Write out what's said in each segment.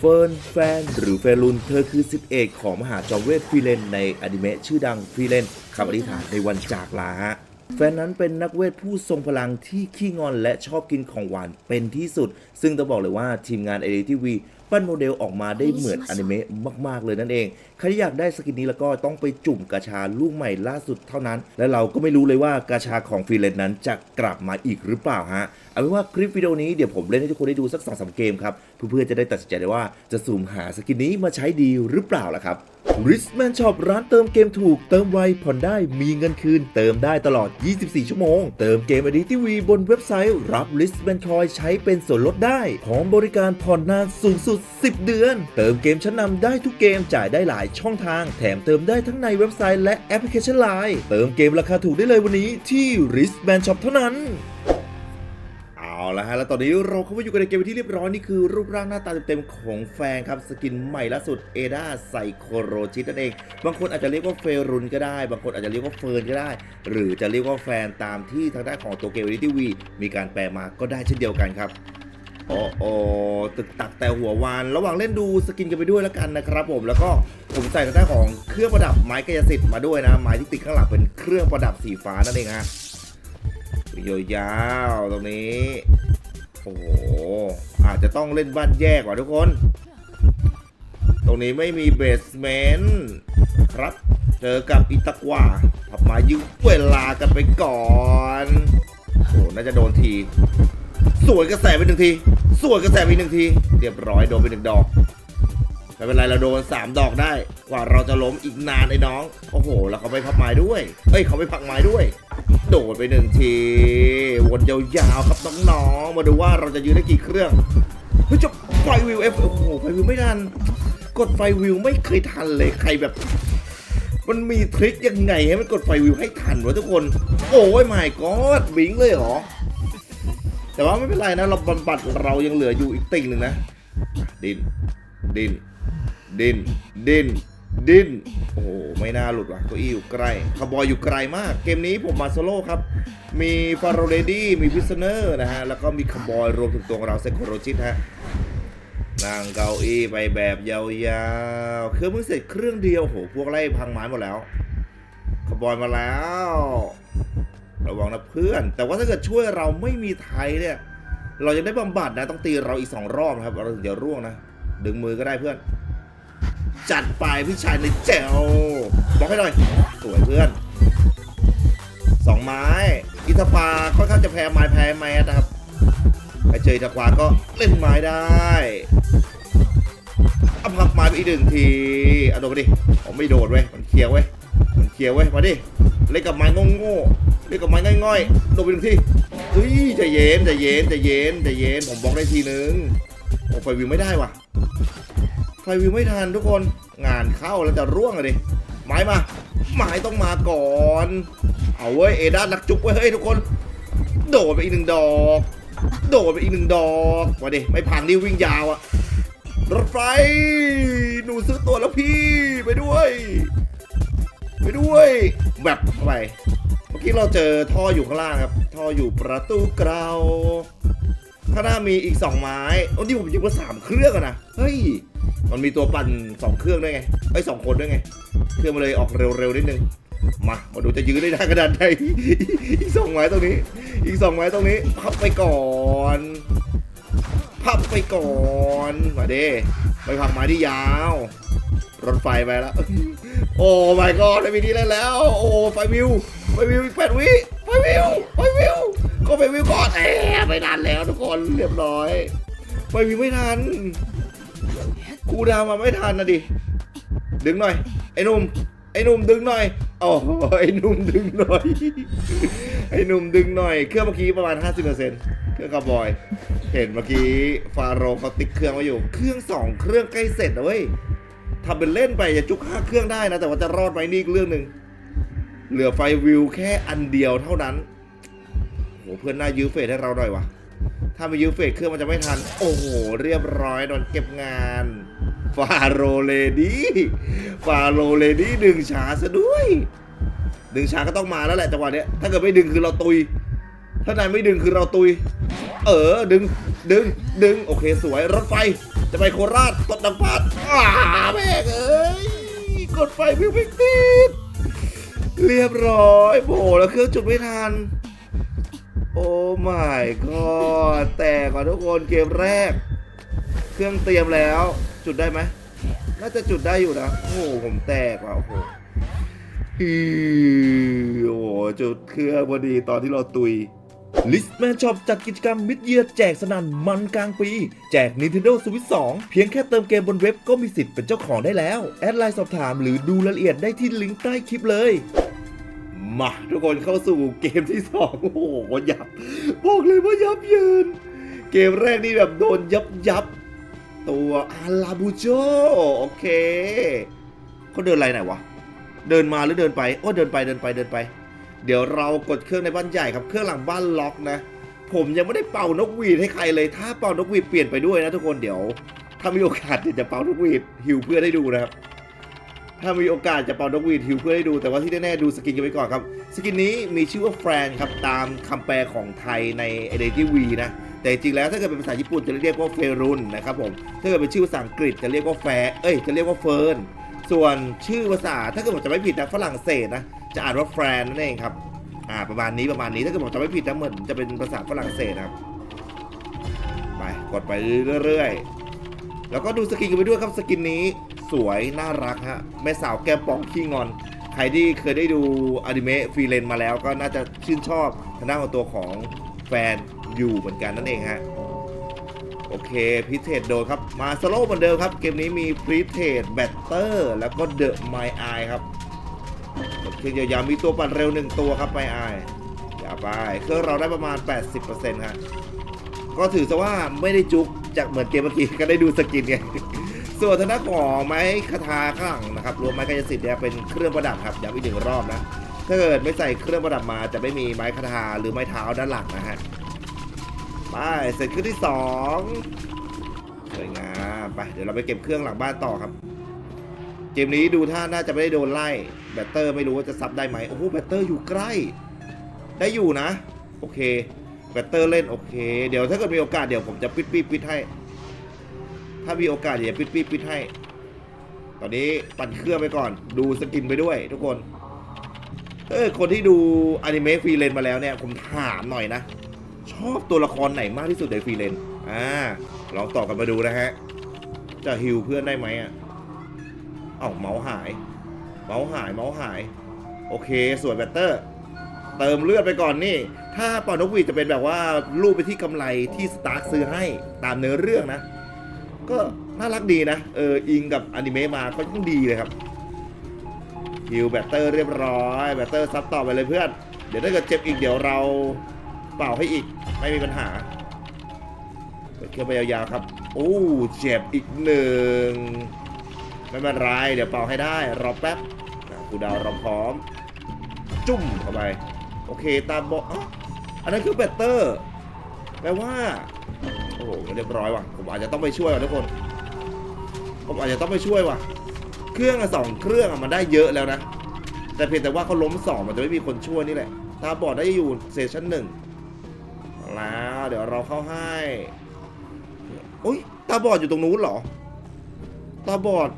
เฟิร์นแฟน หรือเฟรุน เธอคือสิทธิเอกของมหาจอมเวทฟรีเลน ในอนิเมะชื่อดังฟรีเลนคำอธิษฐานในวันจากลาฮะแฟนนั้นเป็นนักเวทผู้ทรงพลังที่ขี้งอนและชอบกินของหวานเป็นที่สุด ซึ่งต้องบอกเลยว่าทีมงานเอเดทีวี ปั้นโมเดลออกมาได้เหมือนอนิเมะมาก ๆ เลยนั่นเอง ใครที่อยากได้สกินนี้แล้วก็ต้องไปจุ่มกาชาลูกใหม่ล่าสุดเท่านั้น และเราก็ไม่รู้เลยว่ากาชาของฟรีเลนนั้นจะกลับมาอีกหรือเปล่าฮะ เอาเป็นว่าคลิปวิดีโอนี้เดี๋ยวผมเล่นให้ทุกคนได้ดูสัก2อสเกมครับ เพื่อๆจะได้ตัดสินใจได้ว่าจะสุ่มหาสกินนี้มาใช้ดีหรือเปล่าล่ะครับ r i s m a n Shop ร้านเติมเกมถูก เติมไวผ่อนได้มีเงินคืน เติมได้ตลอด 24 ชั่วโมง เติมเกมอดีทีวีบนเว็บไซต์ รับ r i s m a n Coin ใช้เป็นส่วนลดได้ พร้อมบริการผ่อนนานสูงสุด 10 เดือน เติมเกมชั้นนำได้ทุกเกมจ่ายได้หลายช่องทาง แถมเติมได้ทั้งในเว็บไซต์และแอปพลิเคชันไลน์เติมเกมราคาถูกได้เลยวันนี้ที่ r i s m a n Shop เท่านั้น เอาละฮะ แล้วตอนนี้เราเข้ามาอยู่กันในเกมเป็นที่เรียบร้อยนี่คือรูปร่างหน้าตาเต็มๆของแฟนครับ สกินใหม่ล่าสุดเอดาไซโคโรจิตนั่นเอง บางคนอาจจะเรียกว่าเฟรุนก็ได้ บางคนอาจจะเรียกว่าเฟิร์นก็ได้ หรือจะเรียกว่าแฟนตามที่ทางด้านของตัวเกมวิทีวีมีการแปลมาก็ได้เช่นเดียวกันครับโอ้โอตึกตักแต่หัววาน ระหว่างเล่นดูสกินกันไปด้วยแล้วกันนะครับผม แล้วก็ผมใส่ทางด้านของเครื่องประดับไม้กายสิทธิ์มาด้วยนะ ไม้ที่ติดข้างหลังเป็นเครื่องประดับสีฟ้านั่นเองฮะ ยาวๆตรงนี้ โอ้โห อาจจะต้องเล่นบ้านแยกว่ะทุกคน ตรงนี้ไม่มีเบสเมนต์ครับ เจอกับอิตากวาผับมายื้อเวลากันไปก่อนโอ้น่าจะโดนที สวยกระแสไปหนึ่งที สวยกระแสไปหนึ่งที เรียบร้อยโดนไปหนึ่งดอกไม่เป็นไรเราโดนสามดอกได้ กว่าเราจะล้มอีกนานไอ้น้อง โอ้โห แล้วเขาไม่พับไม้ด้วย เอ้ยเขาไม่พักไม้ด้วย โดดไปหนึ่งที วนยาวๆครับน้องๆมาดูว่าเราจะยืนได้กี่เครื่องเฮ้ยจะไฟวิวเอฟโอ้โหไฟวิวไม่ทัน กดไฟวิวไม่เคยทันเลยใครแบบ มันมีทริคยังไงให้มันกดไฟวิวให้ทันวะทุกคน โอ้ยไม่กอดบิงเลยเหรอ แต่ว่าไม่เป็นไรนะเราบำบัดเรายังเหลืออยู่อีกติ่งหนึ่งนะ ดินดินดินดิน ดินโอ้โหไม่น่าหลุดว่ะเก้าอี้อยู่ใกลคาร์บอยอยู่ไกลมาก เกมนี้ผมมาโซโล่ครับ มีฟาโรเรดี้มีพิซเนอร์นะฮะ แล้วก็มีคาร์บอยรวมถึงตัวของเราเซโคโรจิตฮะนั่งเก้าอี้ไปแบบยาวๆเครื่องมึงเสร็จเครื่องเดียวโหพวกไล่พังไม้หมดแล้วคาบอยมาแล้ว ระวังนะเพื่อน แต่ว่าถ้าเกิดช่วยเราไม่มีไทยเนี่ย เรายังได้บำบัดนะ ต้องตีเราอีกสองรอบนะครับ เราถึงจะร่วงนะ ดึงมือก็ได้เพื่อน จัดไปพี่ชายในแจ๋วบอกให้หน่อย สวยเพื่อนสองไม้ อิตาฟาค่อนข้างจะแพ้ไม้แพ้แมสนะครับไปเจออิตาควาก็เล่นไม้ได้เอาพับไม้ไปอีกหนึ่งทีอโดดไปดิผมไม่โดดเว้ยมันเคลียร์เว้ยมันเคลียร์เว้ยมาดิเล่นกับไม้โง่ๆเล่นกับไม้ง่อยๆโดดไปหนึ่งทีเฮ้ยใจเย็นใจเย็นใจเย็นใจเย็นผมบล็อกได้ทีนึงโอ้ไฟวิวไม่ได้ว่ะ ไฟวิวไม่ทันทุกคนงานเข้าแล้วจะร่วงเลยดิไม้มาไม้ต้องมาก่อน เอาเว้ยเอด้านักจุกเว้ยเฮ้ยทุกคน โดดไปอีกหนึ่งดอก โดดไปอีกหนึ่งดอกมาดิไม่พังนี่วิ่งยาวอะรถไฟ หนูซื้อตัวแล้วพี่ไปด้วย ไปด้วยแบบเข้าไปเมื่อกี้เราเจอท่ออยู่ข้างล่างครับ ท่ออยู่ประตูเกราวข้างหน้ามีอีกสองไม้โอ้ที่ผมยิงมาสามเครื่องอะนะเฮ้ย มันมีตัวปั่นสองเครื่องด้วยไงไอ้สองคนด้วยไง เครื่องมันเลยออกเร็วๆนิดนึง มา มาดูจะยื้อได้นานขนาดไหนอีกสองไม้ตรงนี้ อีกสองไม้ตรงนี้พับไปก่อนพับไปก่อน มาเด้ไปพักไม้ที่ยาว รถไฟไปแล้ว โอ้ my god ได้มีนี้เล่นแล้ว โอ้ไฟวิวไฟวิวแปดวิไฟวิวไฟวิวก็ไฟวิวก่อนเอ๊ะไม่ทันแล้วทุกคนเรียบร้อยไฟวิวไม่ทัน ครูดาวมาไม่ทันนะดิ ดึงหน่อย ไอ้นุ่ม ไอ้นุ่มดึงหน่อยโอ้ไอ้นุ่มดึงหน่อย ไอ้นุ่มดึงหน่อย เครื่องเมื่อกี้ประมาณ 50%เครื่องคาร์บอย เห็นเมื่อกี้ฟาโรเขาติ๊กเครื่องไว้อยู่ เครื่องสองเครื่องใกล้เสร็จนะเว้ยทำเป็นเล่นไปอย่าจุกห้าเครื่องได้นะ แต่ว่าจะรอดไหมนี่เรื่องหนึ่งเหลือไฟวิวแค่อันเดียวเท่านั้นโหเพื่อนน่ายื้อเฟสให้เราหน่อยวะ ถ้าไม่ยื้อเฟสเครื่องมันจะไม่ทัน โอ้โห เรียบร้อยโดนเก็บงานฟาโรเลดี้ฟาโรเลดี้ดึงช้าซะด้วย ดึงช้าก็ต้องมาแล้วแหละจังหวะเนี้ยถ้าเกิดไม่ดึงคือเราตุย ถ้านายไม่ดึงคือเราตุย เออดึงดึงดึงโอเคสวยรถไฟ จะไปโคราชตดดังพาดอ้าแม่เอ้ยกดไฟวิ่งไม่ติดเรียบร้อยโบแล้วเครื่องจุดไม่ทัน โอ้ my god แต่ก่อนทุกคนเกมแรก เครื่องเตรียมแล้ว จุดได้ไหมน่าจะจุดได้อยู่นะ โอ้โหผมแตกว่ะโอ้โหฮือโอ้โหจุดเครื่องพอดีตอนที่เราตุยลิสแมนช็อปจัดกิจกรรมมิดเยียแจกสนั่นมันกลางปี แจก Nintendo Switch 2 เพียงแค่เติมเกมบนเว็บก็มีสิทธิ์เป็นเจ้าของได้แล้ว แอดไลน์สอบถามหรือดูรายละเอียดได้ที่ลิงก์ใต้คลิปเลย มาทุกคนเข้าสู่เกมที่สองโอ้โหยับ บอกเลยว่ายับเยิน เกมแรกนี่แบบโดนยับยับ ตัวอาราบูโจโอเคเขาเดินอะไรไหนวะ เดินมาหรือเดินไป โอ้เดินไปเดินไปเดินไป เดี๋ยวเรากดเครื่องในบ้านใหญ่ครับ เครื่องหลังบ้านล็อกนะ ผมยังไม่ได้เป่านกหวีดให้ใครเลย ถ้าเป่านกหวีดเปลี่ยนไปด้วยนะทุกคนเดี๋ยว ถ้ามีโอกาสเดี๋ยวจะเป่านกหวีดหิวเพื่อนให้ดูนะครับ ถ้ามีโอกาสจะเป่านกหวีดหิวเพื่อให้ดู แต่ว่าที่แน่ๆดูสกินกันไปก่อนครับ สกินนี้มีชื่อว่าแฟรนครับ ตามคำแปลของไทยใน i d e n t i t y นะ แต่จริงๆแล้วถ้าเกิดเป็นภาษาญี่ปุ่นจะเรียกว่าเฟรุนนะครับผม ถ้าเกิดเป็นชื่อภาษาอังกฤษจะเรียกว่าแฟเอ้ยจะเรียกว่าเฟิร์น ส่วนชื่อภาษาถ้าเกิดผมจะไม่ผิดนะฝรั่งเศสนะจะอ่านว่าแฟรนนั่นเองครับ อ่าประมาณนี้ประมาณนี้ถ้าเกิดผมจำไม่ผิดนะเหมือนจะเป็นภาษาฝรั่งเศสครับ ไปกดไปเรื่อยๆแล้วก็ดูสกินกันไปด้วยครับสกินนี้ สวยน่ารักฮะแม่สาวแก้มปองขี้งอน ใครที่เคยได้ดูอนิเมะฟรีเลนมาแล้วก็น่าจะชื่นชอบทางด้านของตัวของแฟนอยู่เหมือนกันนั่นเองฮะโอเคพิเทศโดนครับ มาสโลว์เหมือนเดิมครับ เกมนี้มีพรีเทศแบตเตอร์ แล้วก็เดอะไมไอครับโอเคยาวๆมีตัวปั่นเร็วหนึ่งตัวครับไมไออย่าไปเครื่องเราได้ประมาณ 80%ฮะก็ถือซะว่าไม่ได้จุกจากเหมือนเกมเมื่อกี้ก็ได้ดูสกินไง ส่วนทางด้านของไม้คาถาข้างหลังนะครับรวมไม้กายสิทธิ์เนี่ยเป็นเครื่องประดับครับย้ำอีกหนึ่งรอบนะถ้าเกิดไม่ใส่เครื่องประดับมาจะไม่มีไม้คาถาหรือไม้เท้าด้านหลังนะฮะไปเสร็จเครื่องที่สองสวยงามไปเดี๋ยวเราไปเก็บเครื่องหลังบ้านต่อครับ เกมนี้ดูท่าน่าจะไม่ได้โดนไล่แบตเตอร์ไม่รู้ว่าจะซับได้ไหมโอ้โหแบตเตอร์อยู่ใกล้ ได้อยู่นะ โอเคแบตเตอร์เล่นโอเค เดี๋ยวถ้าเกิดมีโอกาสเดี๋ยวผมจะปิดปิดปิดให้ ถ้ามีโอกาสเดี๋ยวปิดปิดปิดให้ ตอนนี้ปั่นเครื่องไปก่อน ดูสกินไปด้วย ทุกคน เออคนที่ดูอนิเมะฟรีเลนมาแล้วเนี่ย ผมถามหน่อยนะ ชอบตัวละครไหนมากที่สุดในฟรีเลนอ่าลองตอบกันมาดูนะฮะ จะฮิวเพื่อนได้ไหมอะเอ้าเมาส์หาย เมาส์หายเมาส์หาย โอเคสวยแบตเตอร์ เติมเลือดไปก่อนนี่ ถ้าปอนกวีจะเป็นแบบว่ารูปไปที่กำไรที่สตาร์คซื้อให้ตามเนื้อเรื่องนะ ก็น่ารักดีนะ เออ อิงกับอนิเมะมาก็ยังดีเลยครับฮิวแบตเตอร์เรียบร้อยแบตเตอร์ซับต่อไปเลยเพื่อน เดี๋ยวถ้าเกิดเจ็บอีกเดี๋ยวเราเป่าให้อีกไม่มีปัญหาเปิดเครื่องไปยาวๆครับ โอ้เจ็บอีกหนึ่งไม่เป็นไรเดี๋ยวเป่าให้ได้รอแป๊บนะกูดาวเราพร้อม จุ่มเข้าไป โอเคตามบอกอ๋ออันนั้นคือแบตเตอร์แปลว่า โอ้โหเรียบร้อยว่ะผมอาจจะต้องไปช่วยว่ะทุกคน ผมอาจจะต้องไปช่วยว่ะ เครื่องอะสองเครื่องอะมันได้เยอะแล้วนะ แต่เพียงแต่ว่าเขาล้มสองมันจะไม่มีคนช่วยนี่แหละตาบอดได้อยู่เซสชั่นหนึ่งแล้วเดี๋ยวเราเข้าให้อุ้ยตาบอดอยู่ตรงนู้นเหรอ ตาบอด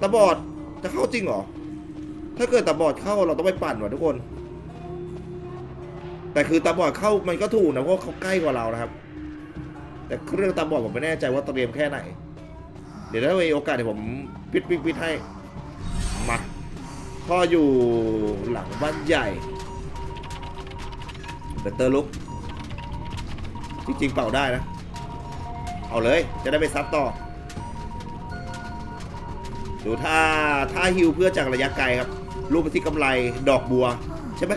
ตาบอดจะเข้าจริงเหรอ ถ้าเกิดตาบอดเข้าเราต้องไปปั่นว่ะทุกคน แต่คือตาบอดเข้ามันก็ถูกนะเพราะเขาใกล้กว่าเรานะครับ แต่เครื่องตาบอดผมไม่แน่ใจว่าเตรียมแค่ไหน เดี๋ยวถ้ามีโอกาสเดี๋ยวผมปิดปิดปิดให้มาพ่ออยู่หลังบ้านใหญ่เบเตอร์ลุกจริงๆเป่าได้นะ เอาเลยจะได้ไปซับต่อ ดูท่าท่าฮิวเพื่อจากระยะไกลครับรูปไปที่กำไรดอกบัว ใช่ไหม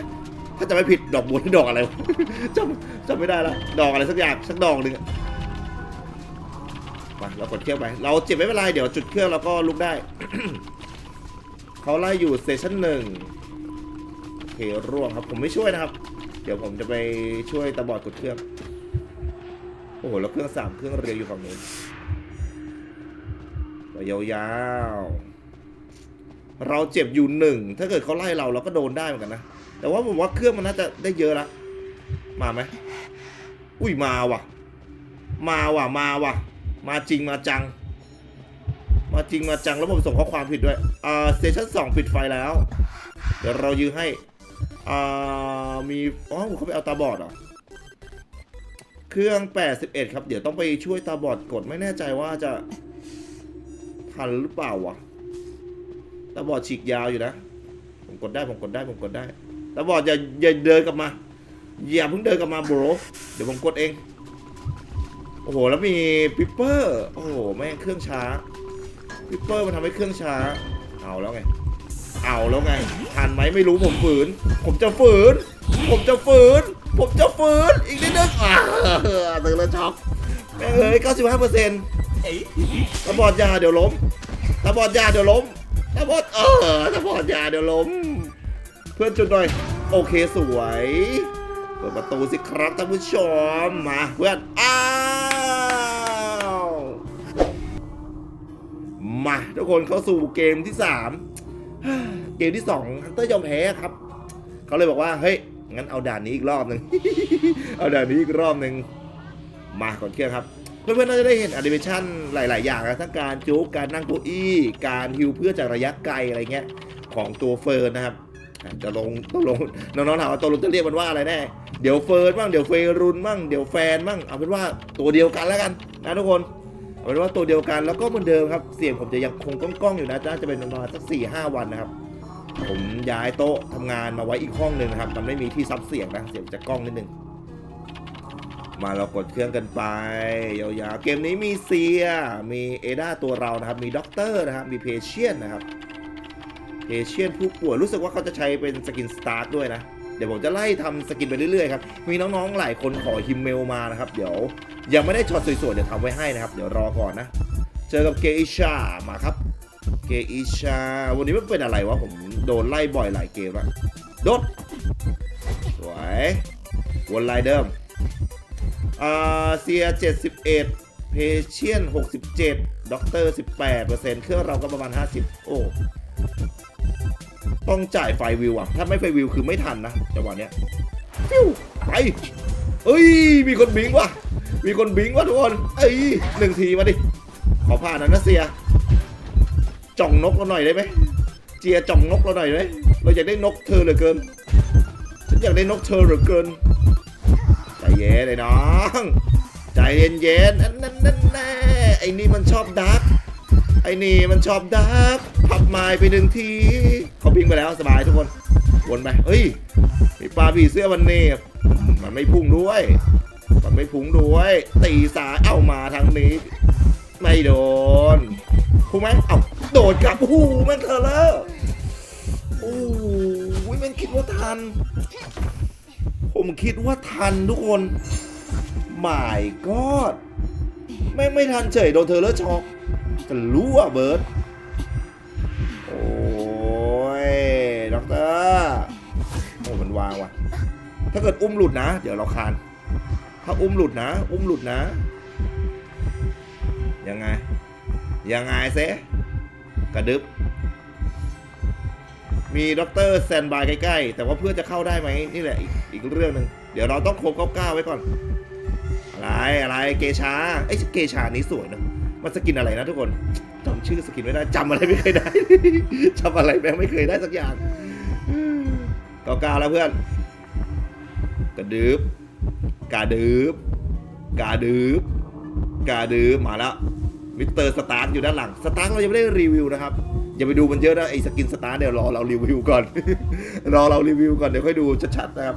ถ้าจะไม่ผิดดอกบัวที่ดอกอะไรจำจำไม่ได้ละดอกอะไรสักอย่างสักดอกหนึ่ง อะมาเรากดเครื่องไป เราเจ็บไม่เป็นไรเดี๋ยวจุดเครื่องเราก็ลุกได้ เขาไล่อยู่สเตชันหนึ่งเคร่วงครับ ผมไม่ช่วยนะครับ เดี๋ยวผมจะไปช่วยตาบอดกดเครื่อง โอ้โห แล้วเครื่องสามเครื่องเรียงอยู่ฝั่งนู้นไปยาวๆ เราเจ็บอยู่หนึ่ง ถ้าเกิดเขาไล่เราเราก็โดนได้เหมือนกันนะ แต่ว่าผมว่าเครื่องมันน่าจะได้เยอะละ มาไหม อุ้ยมาว่ะ มาว่ะ มาว่ะ มาจริงมาจัง มาจริงมาจังแล้วผมส่งข้อความผิดด้วยอ่าสเตชันสองปิดไฟแล้ว เดี๋ยวเรายื้อให้อ่ามีอ๋อเขาไปเอาตาบอดเหรอเครื่อง 81 ครับ เดี๋ยวต้องไปช่วยตาบอดกดไม่แน่ใจว่าจะทันหรือเปล่าวะตาบอดฉีกยาวอยู่นะ ผมกดได้ผมกดได้ผมกดได้ตาบอดอย่าอย่าเดินกลับมา อย่าเพิ่งเดินกลับมาโบรเดี๋ยวผมกดเอง โอ้โห แล้วมีปิปเปอร์ โอ้โห แม่งเครื่องช้า ปิปเปอร์มันทำให้เครื่องช้า เอาแล้วไง เอาแล้วไง ทันไหมไม่รู้ผมฝืน ผมจะฝืน ผมจะฝืน ผมจะฝืน อีกนิดนึงอ่าตื่นแล้วช็อกแม่งเอ้ย95เปอร์เซ็นต์ตาบอดยาเดี๋ยวล้มตาบอดยาเดี๋ยวล้มตาบอดเออตาบอดยาเดี๋ยวล้ม เพื่อนจุดหน่อย โอเคสวย เปิดประตูสิครับท่านผู้ชม มาเพื่อนอ้า มาทุกคนเข้าสู่เกมที่ 3 เกมที่2ฮันเตอร์ยอมแพ้ครับ เขาเลยบอกว่า เฮ้ย งั้นเอาด่านนี้อีกรอบหนึ่งเอาด่านนี้อีกรอบหนึ่งมาก่อนเครื่องครับ เพื่อนๆน่าจะได้เห็นแอนิเมชันหลาย ๆ อย่างนะทั้งการจุกการนั่งเก้าอี้ การฮิวเพื่อจากระยะไกลอะไรเงี้ยของตัวเฟิร์นนะครับจะลงต้องลงน้องๆถามว่าตัวลงจะเรียกมันว่าอะไรแน่เดี๋ยวเฟิร์นบ้างเดี๋ยวเฟรุนบ้างเดี๋ยวแฟนบ้างเอาเป็นว่าตัวเดียวกันแล้วกันนะทุกคน เอาเป็นว่าตัวเดียวกันแล้วก็เหมือนเดิมครับ เสียงผมจะยังคงก้องๆอยู่นะน่าจะเป็นประมาณสักสี่ห้าวันนะครับ ผมย้ายโต๊ะทำงานมาไว้อีกห้องหนึ่งครับ มันไม่มีที่ซับเสียงนะเสียงจะกล้องนิดนึงมาเรากดเครื่องกันไปยาวๆเกมนี้มีเซีย มีเอดาตัวเรานะครับ มีด็อกเตอร์นะครับ มีเพเชียนนะครับเพเชียนผู้ป่วยรู้สึกว่าเขาจะใช้เป็นสกินสตาร์ทด้วยนะ เดี๋ยวผมจะไล่ทำสกินไปเรื่อยๆครับ มีน้องๆหลายคนขอฮิมเมลมานะครับ เดี๋ยวยังไม่ได้ช็อตสวยๆเดี๋ยวทำไว้ให้นะครับ เดี๋ยวรอก่อนนะ เจอกับเกอิชามาครับ เกอิชา วันนี้มันเป็นอะไรวะ ผมโดนไล่บ่อยหลายเกมแล้วโดดสวยวนไลน์เดิมอ่าเซีย71เพเชียน67ด็อกเตอร์ 18%เครื่องเราก็ประมาณ 50 โอ้ ต้องจ่ายไฟวิวอะ ถ้าไม่ไฟวิวคือไม่ทันนะจังหวะเนี้ยฟิวไปเอ้ย มีคนบิงว่ะ มีคนบิงว่ะทุกคน เอ้ยหนึ่งทีมาดิ ขอผ่านนะนะเซีย จ่องนกเราหน่อยได้ไหม เจียจ่องนกเราหน่อยได้ไหมเราอยากได้นกเธอเหลือเกิน ฉันอยากได้นกเธอเหลือเกิน ใจเย็นเลยน้อง ใจเย็นเย็นๆอันนั้นนั่นแน่ไอ้นี่มันชอบดัก ไอ้นี่มันชอบดัก พับไม้ไปหนึ่งทีเขาพิงไปแล้วสบายทุกคน วนไป เฮ้ย มีปลาผีเสื้อวันนี้ มันไม่พุ่งด้วย มันไม่พุ่งด้วย ตีสายเอ้ามาทางนี้ ไม่โดนพุ่งไหมเอ้าโดดกลับโอ้โหแมันเธอแล้วโอ้โหแมันคิดว่าทัน ผมคิดว่าทันทุกคนหมายก็ไม่ไม่ทันเฉยโดนเธอเลอะช็อกจะรู้อะเบิร์ด วางว่ะ ถ้าเกิดอุ้มหลุดนะ เดี๋ยวเราคาน ถ้าอุ้มหลุดนะ อุ้มหลุดนะ ยังไง ยังไงเซกระดึบ มีด็อกเตอร์แซนบายใกล้ๆ แต่ว่าเพื่อนจะเข้าได้ไหมนี่แหละ อีกอีกเรื่องหนึ่งเดี๋ยวเราต้องโคบเก้าไว้ก่อน อะไรอะไรเกชาไอ้ยเกชานี้สวยนะมันสกินอะไรนะทุกคนจำชื่อสกินไม่ได้จำอะไรไม่เคยได้จำอะไรแม่งไม่เคยได้สักอย่าง เก้าๆแล้วเพื่อน กระดึบกาดึบกาดึบกาดึบมาแล้วมิสเตอร์สตาร์อยู่ด้านหลัง สตาร์เรายังไม่ได้รีวิวนะครับอย่าไปดูมันเยอะนะไอ้สกินสตาร์เดี๋ยวรอเรารีวิวก่อน รอเรารีวิวก่อนเดี๋ยวค่อยดูชัดๆนะครับ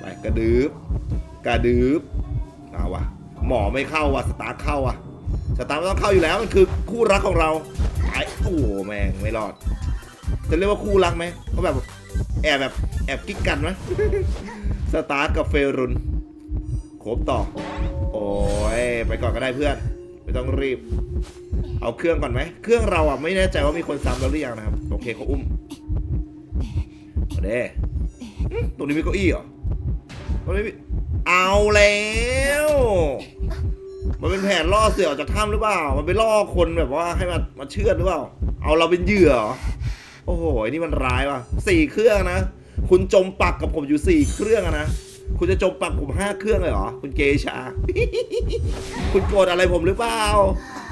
ไปกระดึบกระดึบเอาวะหมอไม่เข้าวะสตาร์เข้าวะสตาร์ไม่ต้องเข้าอยู่แล้วมันคือคู่รักของเราไอ้โอ้โหแม่งไม่รอด จะเรียกว่าคู่รักไหมเขาแบบ แอบแบบแอบกิ๊กกันไหมสตาร์กับเฟรุนโคบต่อ โอ้ยไปก่อนก็ได้เพื่อน ไม่ต้องรีบ เอาเครื่องก่อนไหม เครื่องเราอะไม่แน่ใจว่ามีคนซ้ำแล้วหรือยังนะครับ โอเคเขาอุ้มมาเด้ตรงนี้มีเก้าอี้เหรอตรงนี้มีเอาแล้ว มันเป็นแผนล่อเสือออกจากถ้ำหรือเปล่า มันไปล่อคนแบบว่าให้มามาเชื่อดหรือเปล่า เอาเราเป็นเหยื่อเหรอ โอ้โหนี่มันร้ายว่ะสี่เครื่องนะ คุณจมปักกับผมอยู่สี่เครื่องนะ คุณจะจมปักผมห้าเครื่องเลยเหรอ คุณเกชา คุณโกรธอะไรผมหรือเปล่า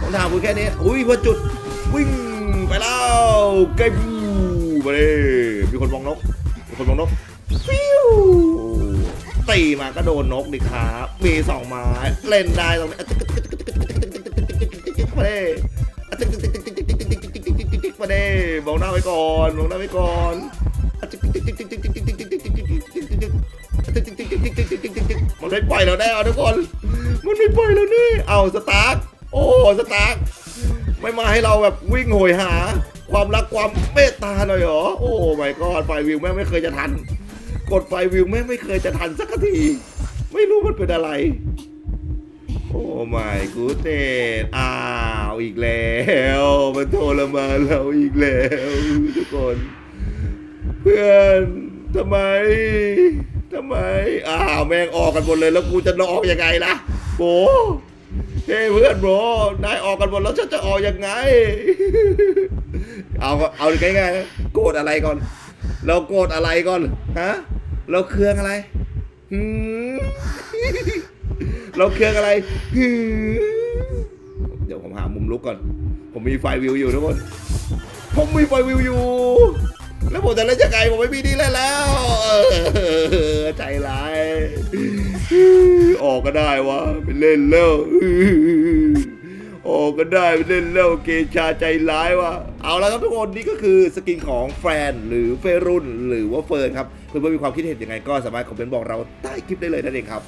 ผมถามคุณแค่นี้ อุ้ยพอจุด วิ่งไปแล้วเกมมาเลยมีคนมองนก มีคนมองนกฟิวตีมาก็โดนนกดิครับมีสองไม้เล่นได้ตรงนี้มาเลย เลยมองหน้าไว้ก่อนมองหน้าไว้ก่อนมันไม่ปล่อยเราแน่ทุกคน มันไม่ปล่อยเราแน่เอาสตาร์ทโอ้สตาร์ทไม่มาให้เราแบบวิ่งโหยหา ความรักความเมตตาหน่อยเหรอ โอ้ไม่ก็ไฟวิวแม่ไม่เคยจะทัน กดไฟวิวแม่ไม่เคยจะทันสักที ไม่รู้มันเป็นอะไร โอ้ไม่กูเตดอ้าวอีกแล้ว มันโทรมาเราอีกแล้วทุกคน เพื่อนทำไมทำไม อ้าวแม่งออกกันหมดเลยแล้วกูจะออกยังไงล่ะโบเฮ้เพื่อนโบนายออกกันหมดแล้วฉันจะออกยังไง เอาเอาง่ายๆโกรธอะไรก่อน เราโกรธอะไรก่อนฮะเราเครื่องอะไรหืม เราเครื่องอะไรเดี๋ยวผมหามุมลุกก่อน ผมมีไฟวิวอยู่ทุกคน ผมมีไฟวิวอยู่ แล้วผมจะเล่นยังไงผมไม่มีนี่เล่นแล้วใจร้ายออกก็ได้วะไปเล่นแล้วออกก็ได้ไปเล่นแล้วเกชาใจร้ายวะเอาละครับทุกคนนี่ก็คือสกินของแฟนหรือเฟรุ่นหรือว่าเฟิร์นครับเพื่อนๆมีความคิดเห็นยังไงก็สามารถคอมเมนต์บอกเราใต้คลิปได้เลยนั่นเองครับ